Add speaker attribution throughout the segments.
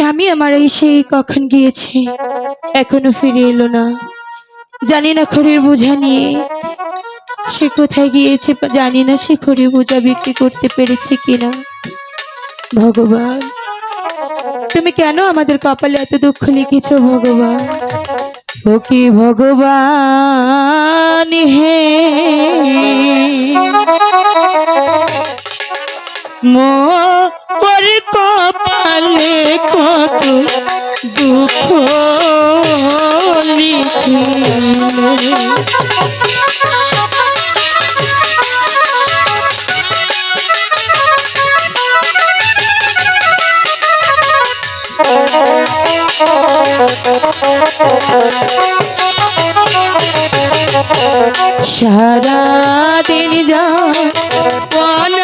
Speaker 1: স্বামী আমার সেই কখন গিয়েছে, এখনও ফিরে এলো না। জানি না খড়ির বোঝা নিয়ে সে কোথায় গিয়েছে জানি না সে খড়ির বোঝা বিক্রি করতে পেরেছে কিনা। ভগবান, তুমি কেন আমাদের কপালে এত দুঃখ লিখেছো ভগবান? ও কি ভগবান, হে মোর কপালে কত দুঃখ লিখিলে সারা দিন যাওয়া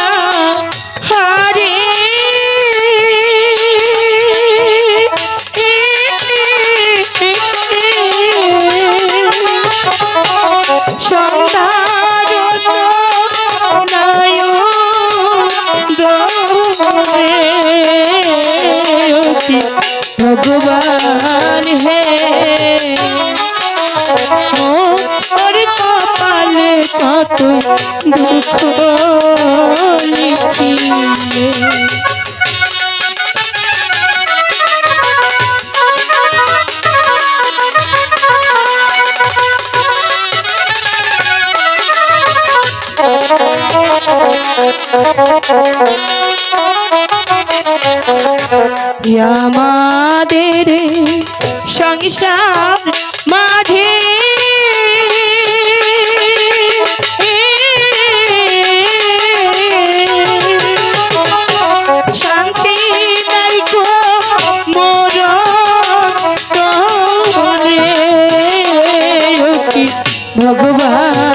Speaker 1: ভগবান হে। ওর কপালে কত দুঃখ লিখিলে আমাদের সংসার মাঝে। ভগবান।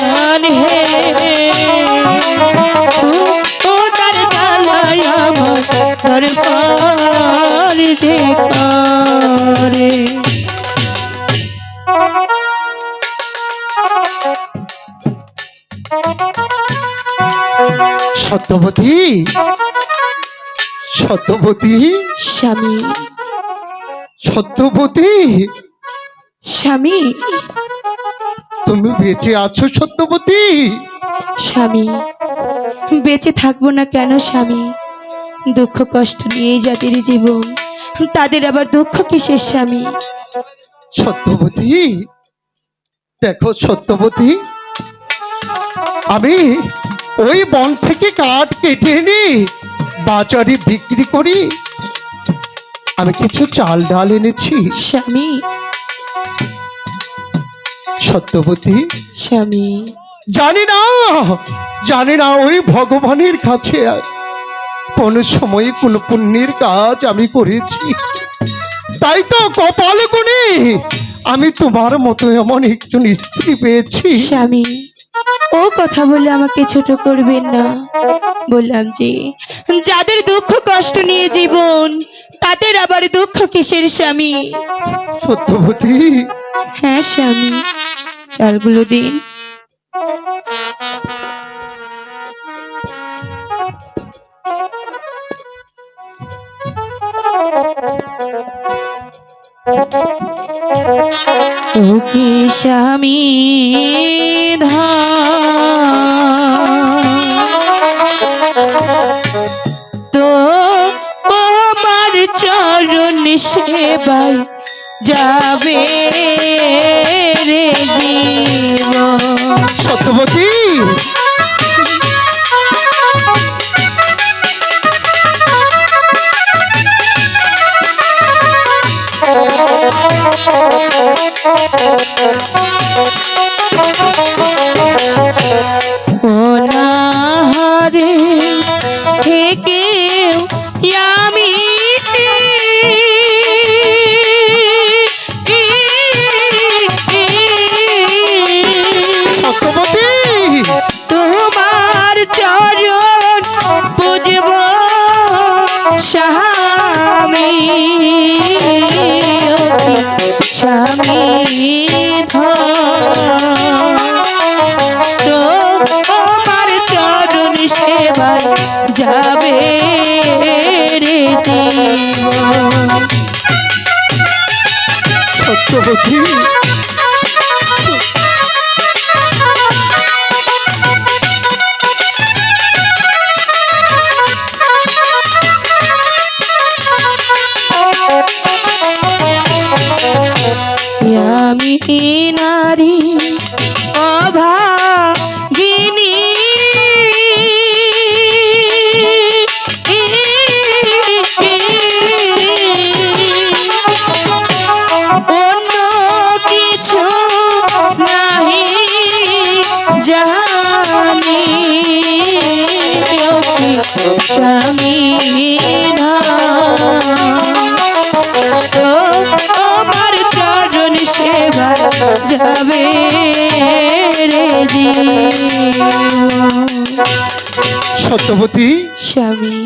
Speaker 1: দরবার যে করে
Speaker 2: সত্যবতী সত্যবতী
Speaker 1: স্বামী।
Speaker 2: সত্যবতী
Speaker 1: স্বামী।
Speaker 2: তুমি বেঁচে আছো সত্যবতী
Speaker 1: স্বামী। বেঁচে থাকব না কেন স্বামী? দুঃখ কষ্ট নিয়েই যাদের জীবন। তাদের আবার দুঃখ কিসের স্বামী?
Speaker 2: সত্যবতী দেখো সত্যবতী আমি ওই বন থেকে কাঠ কেটে এনে বাজারে বিক্রি করি। আমি কিছু চাল ডাল এনেছি।
Speaker 1: স্বামী?
Speaker 2: সত্যবতী
Speaker 1: স্বামী?
Speaker 2: জানি না জানি না ওই ভগবানের কাছে কোন সময়ে কোন পুণ্যের কাজ আমি করেছি। তাই তো কপাল গুণে আমি তোমার মতো এমন একজন স্ত্রী পেয়েছি।
Speaker 1: স্বামী ও কথা বলে আমাকে ছোট করবেন না। বললাম যে যাদের দুঃখ কষ্ট নিয়ে জীবন তাদের আবার দুঃখ কিসের স্বামী?
Speaker 2: সত্যবতী।
Speaker 1: হ্যাঁ স্বামী চালগুলো দিন। ও কি স্বামী তো আমার চরণ সেবাই যাবে রে জীবন।
Speaker 2: সত্যবতী?
Speaker 1: অনাহারে
Speaker 2: সত্যবতী
Speaker 1: আমি স্বামী আমার চরণ সেবা যাবে রে স্বামী।